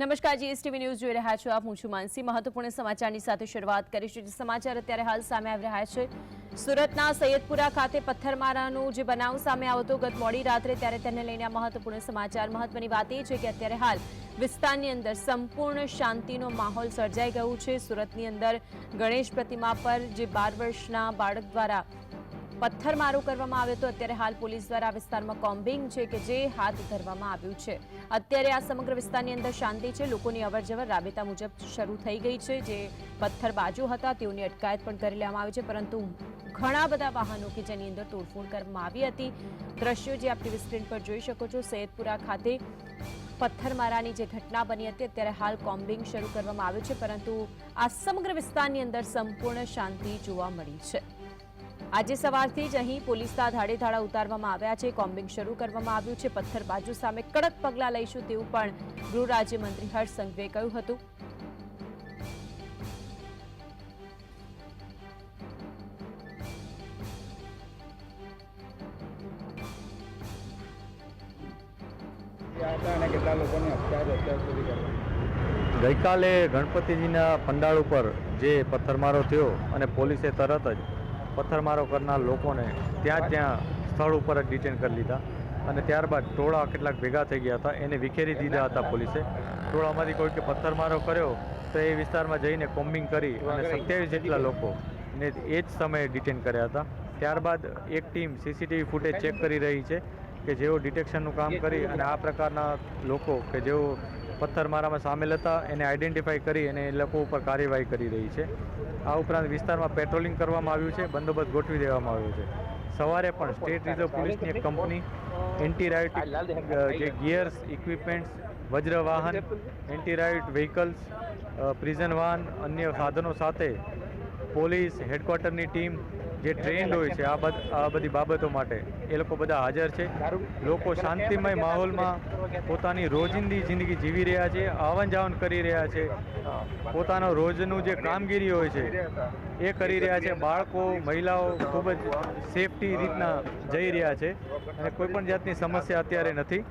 નમસ્કાર, GSTV news જોઈ રહ્યા છો આપ. હું છું માનસી. મહત્વપૂર્ણ સમાચારની સાથે શરૂઆત કરીશું સમાચાર અત્યારે હાલ સામે આવી રહ્યા છે. સુરતના સૈયદપુરા ખાતે પથ્થરમારાનો જે બનાવ સામે આવ્યો હતો ગત મોડી રાત્રે, ત્યારે તેને લઈને મહત્વપૂર્ણ સમાચાર. મહત્વની વાત એ છે કે અત્યારે હાલ વિસ્તારની અંદર સંપૂર્ણ શાંતિનો માહોલ સર્જાઈ ગયું છે. સુરતની અંદર ગણેશ પ્રતિમા પર જે બાર વર્ષના બાળક દ્વારા પથ્થરમારો કરવામાં આવ્યો હતો. અત્યારે હાલ પોલીસ દ્વારા વિસ્તારમાં કોમ્બિંગ છે કે જે હાથ ધરવામાં આવ્યું છે. અત્યારે આ સમગ્ર વિસ્તારની અંદર શાંતિ છે. લોકોની અવરજવર રાબેતા મુજબ શરૂ થઈ ગઈ છે. જે પથ્થરબાજો હતા તેઓની અટકાયત પણ કરી લેવામાં આવી છે. પરંતુ ઘણા બધા વાહનો કે જેની અંદર તોડફોડ કરવામાં આવી હતી. દ્રશ્યો જે આપ ટીવી સ્ક્રીન પર જોઈ શકો છો. સૈયદપુરા ખાતે પથ્થરમારાની જે ઘટના બની હતી, અત્યારે હાલ કોમ્બિંગ શરૂ કરવામાં આવ્યું છે. પરંતુ આ સમગ્ર વિસ્તારની અંદર સંપૂર્ણ શાંતિ જોવા મળી છે. આજે સવારથી જ અહીં પોલીસના ધાડે ધાડા ઉતારવામાં આવ્યા છે. કોમ્બિંગ શરૂ કરવામાં આવ્યું છે. પથ્થરબાજુ સામે કડક પગલાં લઈશું તેવું પણ ગૃહ રાજ્યમંત્રી હર્ષ સંઘવીએ કહ્યું હતું. ગઈકાલે ગણપતિજીના પંડાળ ઉપર જે પથ્થરમારો થયો અને પોલીસે તરત જ પથ્થરમારો કરનાર લોકોને ત્યાં જ ત્યાં સ્થળ ઉપર જ ડિટેન કરી લીધા. અને ત્યારબાદ ટોળા કેટલાક ભેગા થઈ ગયા હતા. એને વિખેરી દીધા હતા પોલીસે. ટોળામાંથી કોઈ કે પથ્થરમારો કર્યો તો એ વિસ્તારમાં જઈને કોમ્બિંગ કરી અને સત્યાવીસ જેટલા લોકો ને એ જ સમયે ડિટેન કર્યા હતા. ત્યારબાદ એક ટીમ સીસીટીવી ફૂટેજ ચેક કરી રહી છે. કે જેઓ ડિટેક્શનનું કામ કરી અને આ પ્રકારના લોકો કે જેઓ પથ્થરમારામાં સામેલ હતા એને આઈડેન્ટિફાઈ કરી અને એ લોકો ઉપર કાર્યવાહી કરી રહી છે. આ ઉપરાંત વિસ્તારમાં પેટ્રોલિંગ કરવામાં આવ્યું છે બંદોબસ્ત ગોઠવી દેવામાં આવ્યો છે. સવારે પણ સ્ટેટ રિઝર્વ પોલીસની એક કંપની એન્ટી રાઇટ જે ગિયર્સ ઇક્વિપમેન્ટ્સ વજ્ર વાહન એન્ટી રાઇટ વ્હીકલ્સ પ્રિઝન વાહન અન્ય સાધનો સાથે પોલીસ હેડક્વાર્ટરની ટીમ જે ટ્રેન્ડ હોય છે, આ આ બધી બાબતો માટે એ લોકો બધા હાજર છે. લોકો શાંતિમય માહોલમાં પોતાની રોજિંદી જિંદગી જીવી રહ્યા છે આવન જાવન કરી રહ્યા છે. પોતાનો રોજનું જે કામગીરી હોય છે, એ કરી રહ્યા છે. બાળકો, મહિલાઓ ખૂબ જ સેફટી રીતના જઈ રહ્યા છે. અને કોઈ પણ જાતની સમસ્યા અત્યારે નથી.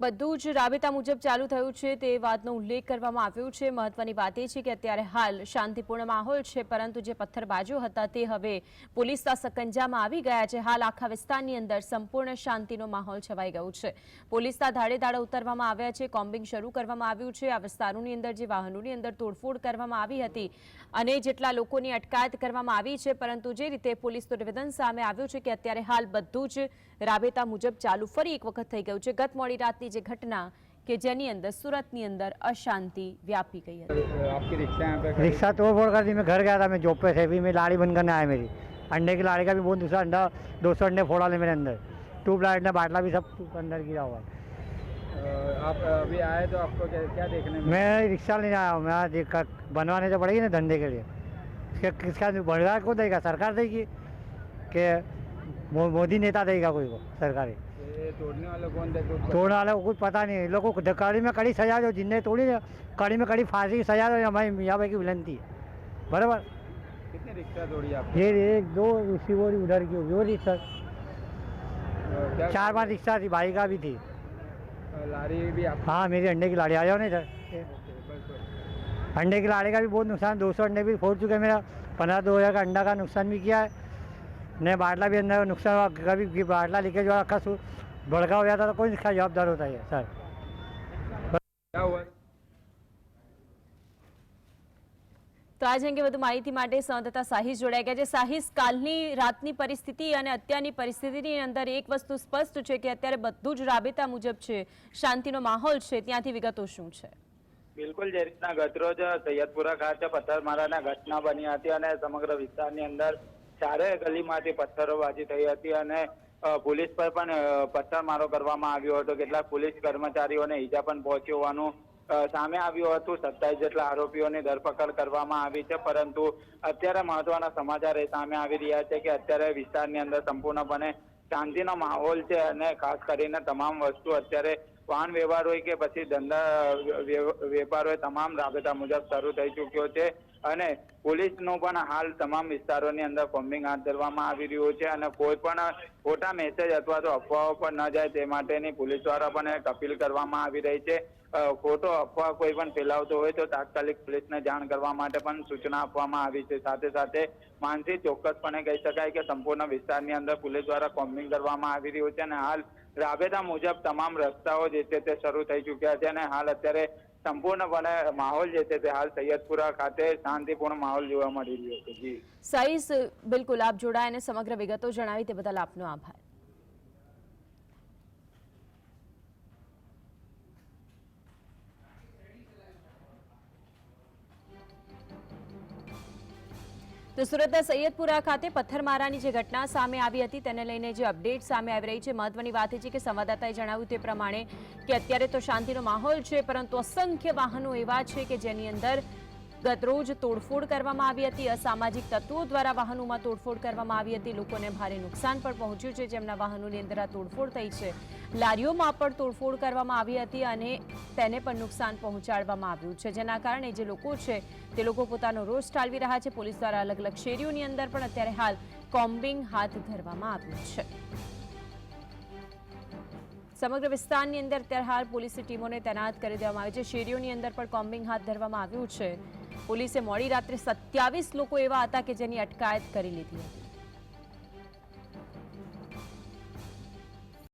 બધું જ રાબેતા મુજબ ચાલુ થયું છે તે વાતનો ઉલ્લેખ કરવામાં આવ્યો છે. મહત્વની વાત એ છે કે અત્યારે હાલ શાંતિપૂર્ણ માહોલ છે, પરંતુ જે પથ્થરબાજો હતા તે હવે પોલીસના સકંજામાં આવી ગયા છે. હાલ આખા વિસ્તારની અંદર સંપૂર્ણ શાંતિનો માહોલ છવાઈ ગયો છે. પોલીસના ધાડે ધાડા ઉતારવામાં આવ્યા છે, કોમ્બિંગ શરૂ કરવામાં આવ્યું છે. આ વિસ્તારોની અંદર જે વાહનોની અંદર તોડફોડ કરવામાં આવી હતી અને જેટલા લોકોની અટકાયત કરવામાં આવી છે, પરંતુ જે રીતે પોલીસનું નિવેદન સામે આવ્યું છે કે અત્યારે હાલ બધું જ રાબેતા મુજબ ચાલુ ફરી એક વખત થઈ ગયું છે ગત મોડી રાતની જે ઘટના કે જેની અંદર સુરતની અંદર અશાંતિ વ્યાપી ગઈ હતી आपकी रिक्शा यहाँ पे खड़ी- रिक्शा तोड़ फोड़ कर दी मैं घर गया था मैं जॉब पे थे भी मैं लाड़ी बंद करने आया मेरी अंडे की लाड़ी का भी बहुत दूसरा अंडा दो सौ अंडे फोड़ा ले मेरे अंदर ट्यूब लाइट ने बाटला भी सब अंदर गिरा हुआ है अ, आप अभी आए तो आपको क्या क्या देखने में मैं रिक्शा लेने आया हूँ मैं आज एक का- बनवाने तो पड़ेगी ना धंधे के लिए इसके किसका बढ़िया को देगा सरकार देगी कि मो- मोदी नेता देगा कोई को सरकारी। तोड़ने वाले कौन तोड़ने वाले को कुछ पता नहीं। लोगों को कड़ी में कड़ी सजा दो जिनने तोड़ी कड़ी में कड़ी फांसी की सजा दो हमारी मियाँ भाई की विनती है। बराबर? कितनी रिक्शा तोड़ी आपने? ये एक दो उसी वो उधर की वो रिक्शा। चार पाँच रिक्शा थी भाई का भी थी। लारी भी आप हाँ मेरी अंडे की लाड़ी आ जाओ नहीं सर अंडे की लाड़ी का भी बहुत नुकसान दो सौ अंडे भी फोड़ चुके हैं मेरा। पंद्रह दो हज़ार का अंडा का नुकसान भी किया है। ને બાટલા બી અંદર નુકસાન બાટલા લીકેજવાળા આખા શું ભડકાવ્યા હતા તો કોઈ જવાબદાર હોતા સર તો આજ અંગે વધુ માહિતી માટે સંવાદદાતા સાહિસ જોડાઈ ગયા છે. સાહિસ કાલની રાતની પરિસ્થિતિ અને અત્યારની પરિસ્થિતિની અંદર એક વસ્તુ સ્પષ્ટ છે કે અત્યારે બધું જ રાબેતા મુજબ છે. શાંતિનો માહોલ છે. ત્યાંથી વિગતો શું છે? બિલકુલ જે રીતના ગતરોજ સૈયદપુરા ખાતે પથ્થરમારાના ઘટના બની હતી અને સમગ્ર વિસ્તારની અંદર ચારેય ગલીમાંથી પથ્થરોબાજી થઈ હતી અને પોલીસ પર પણ પથ્થરમારો કરવામાં આવ્યો હતો. કેટલાક પોલીસ કર્મચારીઓને ઈજા પણ પહોંચી હોવાનું સામે આવ્યું હતું. સત્તાવીસ જેટલા આરોપીઓની ધરપકડ કરવામાં આવી છે. પરંતુ અત્યારે મહત્વના સમાચાર એ સામે આવી રહ્યા છે કે અત્યારે વિસ્તારની અંદર સંપૂર્ણપણે શાંતિનો માહોલ છે અને ખાસ કરીને તમામ વસ્તુ અત્યારે વાહન વ્યવહાર હોય કે પછી ધંધા વેપાર હોય તમામ રાબેતા મુજબ શરૂ થઈ ચૂક્યો છે. અને પોલીસનું પણ હાલ તમામ વિસ્તારોની અંદર કોમ્બિંગ હાથ ધરવામાં આવી રહ્યું છે અને કોઈ પણ ખોટા મેસેજ અથવા તો અફવાઓ પર ન જાય તે માટેની પોલીસ દ્વારા પણ એક અપીલ કરવામાં આવી રહી છે. ખોટો અફવા કોઈ પણ ફેલાવતો હોય તો તાત્કાલિક પોલીસને જાણ કરવા માટે પણ સૂચના આપવામાં આવી છે. સાથે સાથે માનસી ચોક્કસપણે કહી શકાય કે સંપૂર્ણ વિસ્તારની અંદર પોલીસ દ્વારા કોમ્બિંગ કરવામાં આવી રહ્યું છે અને હાલ રાબેતા મુજબ તમામ રસ્તાઓ જે છે તે શરૂ થઈ ચૂક્યા છે અને હાલ અત્યારે સંપૂર્ણપણે માહોલ જે છે તે હાલ સૈયદપુરા ખાતે શાંતિપૂર્ણ માહોલ જોવા મળી રહ્યો છે. જી. સાઈસ, બિલકુલ આપ જોડાયા અને સમગ્ર વિગતો જણાવી તે બદલ આપનો આભાર. તો સુરતના સૈયદપુરા ખાતે પથ્થરમારાની જે ઘટના સામે આવી હતી, તેને લઈને જે અપડેટ સામે આવી રહી છે, મહત્વની વાત એ છે કે સંવાદદાતાએ જણાવ્યું તે પ્રમાણે કે અત્યારે તો શાંતિનો માહોલ છે, પરંતુ અસંખ્ય વાહનો એવા છે કે જેની અંદર ગતરોજ તોડફોડ કરવામાં આવી હતી. અસામાજિક તત્વો દ્વારા વાહનોમાં તોડફોડ કરવામાં આવી હતી. લોકોને ભારે નુકસાન પણ પહોંચ્યું છે. જેમના વાહનોની અંદર આ તોડફોડ થઈ છે. લારીઓમાં પણ તોડફોડ કરવામાં આવી હતી અને તેને પણ નુકસાન પહોંચાડવામાં આવ્યું છે. જેના કારણે જે લોકો છે, તે લોકો પોતાનો રોષ ટાળવી રહ્યા છે. પોલીસ દ્વારા અલગ અલગ શેરીઓની અંદર પણ અત્યારે હાલ કોમ્બિંગ હાથ ધરવામાં આવ્યું છે. સમગ્ર વિસ્તારની અંદર અત્યારે હાલ પોલીસની ટીમોને તૈનાત કરી દેવામાં આવી છે. શેરીઓની અંદર પણ કોમ્બિંગ હાથ ધરવામાં આવ્યું છે. પોલીસે મોડી રાત્રે સત્યાવીસ લોકો એવા હતા કે જેની અટકાયત કરી લીધી હતી.